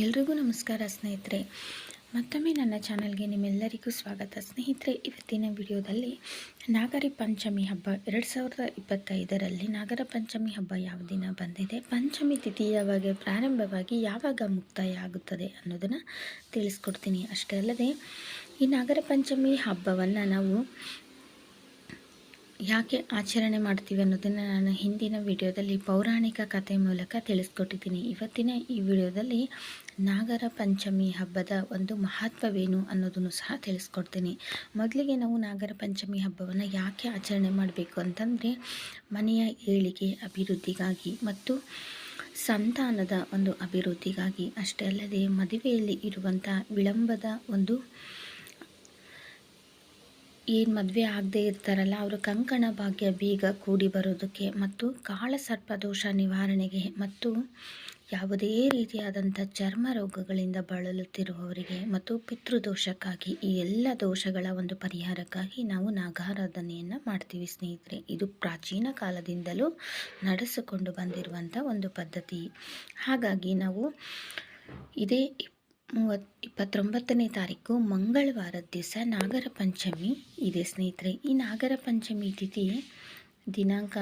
ಎಲ್ರಿಗೂ ನಮಸ್ಕಾರ ಸ್ನೇಹಿತರೆ. ಮತ್ತೊಮ್ಮೆ ನನ್ನ ಚಾನಲ್ಗೆ ನಿಮ್ಮೆಲ್ಲರಿಗೂ ಸ್ವಾಗತ. ಸ್ನೇಹಿತರೆ, ಇವತ್ತಿನ ವಿಡಿಯೋದಲ್ಲಿ ನಾಗರಿ ಪಂಚಮಿ ಹಬ್ಬ ಎರಡು ಸಾವಿರದ ಇಪ್ಪತ್ತೈದರಲ್ಲಿ ನಾಗರ ಪಂಚಮಿ ಹಬ್ಬ ಯಾವ ದಿನ ಬಂದಿದೆ, ಪಂಚಮಿ ತಿಥಿ ಯಾವಾಗ ಪ್ರಾರಂಭವಾಗಿ ಯಾವಾಗ ಮುಕ್ತಾಯ ಆಗುತ್ತದೆ ಅನ್ನೋದನ್ನು ತಿಳಿಸ್ಕೊಡ್ತೀನಿ ಅಷ್ಟೇ ಅಲ್ಲದೆ, ಈ ನಾಗರ ಪಂಚಮಿ ಹಬ್ಬವನ್ನು ನಾವು ಯಾಕೆ ಆಚರಣೆ ಮಾಡ್ತೀವಿ ಅನ್ನೋದನ್ನು ನಾನು ಹಿಂದಿನ ವಿಡಿಯೋದಲ್ಲಿ ಪೌರಾಣಿಕ ಕಥೆ ಮೂಲಕ ತಿಳಿಸ್ಕೊಟ್ಟಿದ್ದೀನಿ. ಇವತ್ತಿನ ಈ ವಿಡಿಯೋದಲ್ಲಿ ನಾಗರ ಪಂಚಮಿ ಹಬ್ಬದ ಒಂದು ಮಹತ್ವವೇನು ಅನ್ನೋದನ್ನು ಸಹ ತಿಳಿಸ್ಕೊಡ್ತೀನಿ. ಮೊದಲಿಗೆ ನಾವು ನಾಗರ ಪಂಚಮಿ ಹಬ್ಬವನ್ನು ಯಾಕೆ ಆಚರಣೆ ಮಾಡಬೇಕು ಅಂತಂದರೆ, ಮನೆಯ ಏಳಿಗೆ ಅಭಿವೃದ್ಧಿಗಾಗಿ ಮತ್ತು ಸಂತಾನದ ಒಂದು ಅಭಿವೃದ್ಧಿಗಾಗಿ ಅಷ್ಟೇ ಅಲ್ಲದೆ ಮದುವೆಯಲ್ಲಿ ಇರುವಂಥ ವಿಳಂಬದ ಒಂದು ಏನು ಮದುವೆ ಆಗದೆ ಇರ್ತಾರಲ್ಲ, ಅವರು ಕಂಕಣ ಭಾಗ್ಯ ಬೀಗ ಕೂಡಿ ಬರೋದಕ್ಕೆ ಮತ್ತು ಕಾಳ ಸರ್ಪದೋಷ ನಿವಾರಣೆಗೆ ಮತ್ತು ಯಾವುದೇ ರೀತಿಯಾದಂಥ ಚರ್ಮ ರೋಗಗಳಿಂದ ಬಳಲುತ್ತಿರುವವರಿಗೆ ಮತ್ತು ಪಿತೃದೋಷಕ್ಕಾಗಿ ಈ ಎಲ್ಲ ದೋಷಗಳ ಒಂದು ಪರಿಹಾರಕ್ಕಾಗಿ ನಾವು ನಾಗಾರಾಧನೆಯನ್ನು ಮಾಡ್ತೀವಿ ಸ್ನೇಹಿತರೆ. ಇದು ಪ್ರಾಚೀನ ಕಾಲದಿಂದಲೂ ನಡೆಸಿಕೊಂಡು ಬಂದಿರುವಂಥ ಒಂದು ಪದ್ಧತಿ. ಹಾಗಾಗಿ ನಾವು ಇದೇ ಮೂವತ್ತು ಇಪ್ಪತ್ತೊಂಬತ್ತನೇ ತಾರೀಕು ಮಂಗಳವಾರದ ದಿವಸ ನಾಗರ ಪಂಚಮಿ ಇದೆ ಸ್ನೇಹಿತರೆ. ಈ ನಾಗರ ಪಂಚಮಿ ತಿಥಿ ದಿನಾಂಕ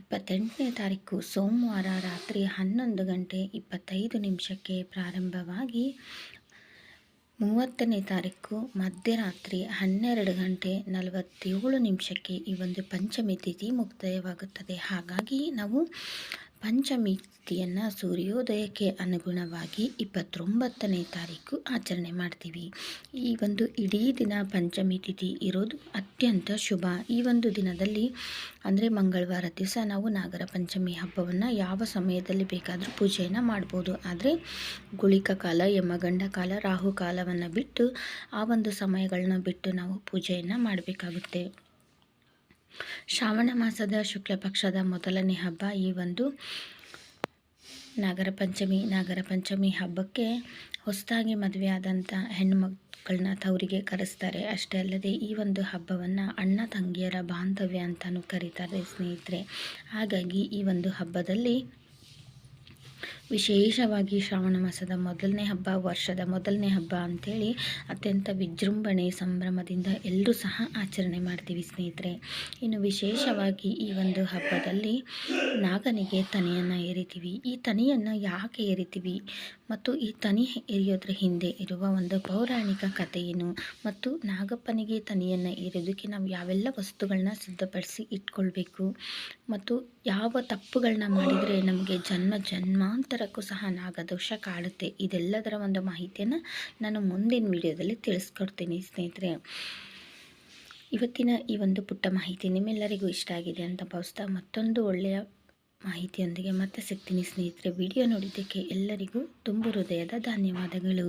ಇಪ್ಪತ್ತೆಂಟನೇ ತಾರೀಕು ಸೋಮವಾರ ರಾತ್ರಿ ಹನ್ನೊಂದು ಗಂಟೆ ಇಪ್ಪತ್ತೈದು ನಿಮಿಷಕ್ಕೆ ಪ್ರಾರಂಭವಾಗಿ ಮೂವತ್ತನೇ ತಾರೀಕು ಮಧ್ಯರಾತ್ರಿ ಹನ್ನೆರಡು ಗಂಟೆ ನಲವತ್ತೇಳು ನಿಮಿಷಕ್ಕೆ ಈ ಒಂದು ಪಂಚಮಿ ತಿಥಿ ಮುಕ್ತಾಯವಾಗುತ್ತದೆ. ಹಾಗಾಗಿ ನಾವು ಪಂಚಮಿ ತಿಥಿಯನ್ನು ಸೂರ್ಯೋದಯಕ್ಕೆ ಅನುಗುಣವಾಗಿ ಇಪ್ಪತ್ತೊಂಬತ್ತನೇ ತಾರೀಕು ಆಚರಣೆ ಮಾಡ್ತೀವಿ. ಈ ಒಂದು ಇಡೀ ದಿನ ಪಂಚಮಿ ತಿಥಿ ಇರೋದು ಅತ್ಯಂತ ಶುಭ. ಈ ಒಂದು ದಿನದಲ್ಲಿ ಅಂದರೆ ಮಂಗಳವಾರ ದಿವಸ ನಾವು ನಾಗರ ಪಂಚಮಿ ಹಬ್ಬವನ್ನು ಯಾವ ಸಮಯದಲ್ಲಿ ಬೇಕಾದರೂ ಪೂಜೆಯನ್ನು ಮಾಡ್ಬೋದು. ಆದರೆ ಗುಳಿಕ ಕಾಲ, ಯಮಗಂಡ ಕಾಲ, ರಾಹು ಕಾಲವನ್ನು ಬಿಟ್ಟು ಆ ಒಂದು ಸಮಯಗಳನ್ನ ಬಿಟ್ಟು ನಾವು ಪೂಜೆಯನ್ನು ಮಾಡಬೇಕಾಗುತ್ತೆ. ಶ್ರಾವಣ ಮಾಸದ ಶುಕ್ಲ ಪಕ್ಷದ ಮೊದಲನೇ ಹಬ್ಬ ಈ ಒಂದು ನಾಗರ ಪಂಚಮಿ. ನಾಗರ ಪಂಚಮಿ ಹಬ್ಬಕ್ಕೆ ಹೊಸದಾಗಿ ಮದುವೆಯಾದಂಥ ಹೆಣ್ಣುಮಕ್ಕಳನ್ನ ತವರಿಗೆ ಕರೆಸ್ತಾರೆ. ಅಷ್ಟೇ ಅಲ್ಲದೆ ಈ ಒಂದು ಹಬ್ಬವನ್ನು ಅಣ್ಣ ತಂಗಿಯರ ಬಾಂಧವ್ಯ ಅಂತಲೂ ಕರೀತಾರೆ ಸ್ನೇಹಿತರೆ. ಹಾಗಾಗಿ ಈ ಒಂದು ಹಬ್ಬದಲ್ಲಿ ವಿಶೇಷವಾಗಿ ಶ್ರಾವಣ ಮಾಸದ ಮೊದಲನೇ ಹಬ್ಬ, ವರ್ಷದ ಮೊದಲನೇ ಹಬ್ಬ ಅಂಥೇಳಿ ಅತ್ಯಂತ ವಿಜೃಂಭಣೆ ಸಂಭ್ರಮದಿಂದ ಎಲ್ಲರೂ ಸಹ ಆಚರಣೆ ಮಾಡ್ತೀವಿ ಸ್ನೇಹಿತರೆ. ಇನ್ನು ವಿಶೇಷವಾಗಿ ಈ ಒಂದು ಹಬ್ಬದಲ್ಲಿ ನಾಗನಿಗೆ ತನಿಯನ್ನು ಏರಿತೀವಿ. ಈ ತನಿಯನ್ನು ಯಾಕೆ ಏರಿತೀವಿ? ಮತ್ತು ಈ ತನಿ ಎರಿಯೋದ್ರ ಹಿಂದೆ ಇರುವ ಒಂದು ಪೌರಾಣಿಕ ಕಥೆಯೇನು ಮತ್ತು ನಾಗಪ್ಪನಿಗೆ ತನಿಯನ್ನು ಏರೋದಕ್ಕೆ ನಾವು ಯಾವೆಲ್ಲ ವಸ್ತುಗಳನ್ನ ಸಿದ್ಧಪಡಿಸಿ ಇಟ್ಕೊಳ್ಬೇಕು? ಮತ್ತು ಯಾವ ತಪ್ಪುಗಳನ್ನ ಮಾಡಿದರೆ ನಮಗೆ ಜನ್ಮ ಜನ್ಮಾಂತರಕ್ಕೂ ಸಹ ನಾಗದೋಷ ಕಾಡುತ್ತೆ. ಇದೆಲ್ಲದರ ಒಂದು ಮಾಹಿತಿಯನ್ನು ನಾನು ಮುಂದಿನ ವಿಡಿಯೋದಲ್ಲಿ ತಿಳಿಸ್ಕೊಡ್ತೀನಿ ಸ್ನೇಹಿತರೆ. ಇವತ್ತಿನ ಈ ಒಂದು ಪುಟ್ಟ ಮಾಹಿತಿ ನಿಮ್ಮೆಲ್ಲರಿಗೂ ಇಷ್ಟ ಆಗಿದೆ ಅಂತ ಭಾವಿಸ್ತಾ ಮತ್ತೊಂದು ಒಳ್ಳೆಯ ಮಾಹಿತಿಯೊಂದಿಗೆ ಮತ್ತೆ ಸಿಗ್ತೀನಿ ಸ್ನೇಹಿತರೆ. ವಿಡಿಯೋ ನೋಡಿದ್ದಕ್ಕೆ ಎಲ್ಲರಿಗೂ ತುಂಬು ಹೃದಯದ ಧನ್ಯವಾದಗಳು.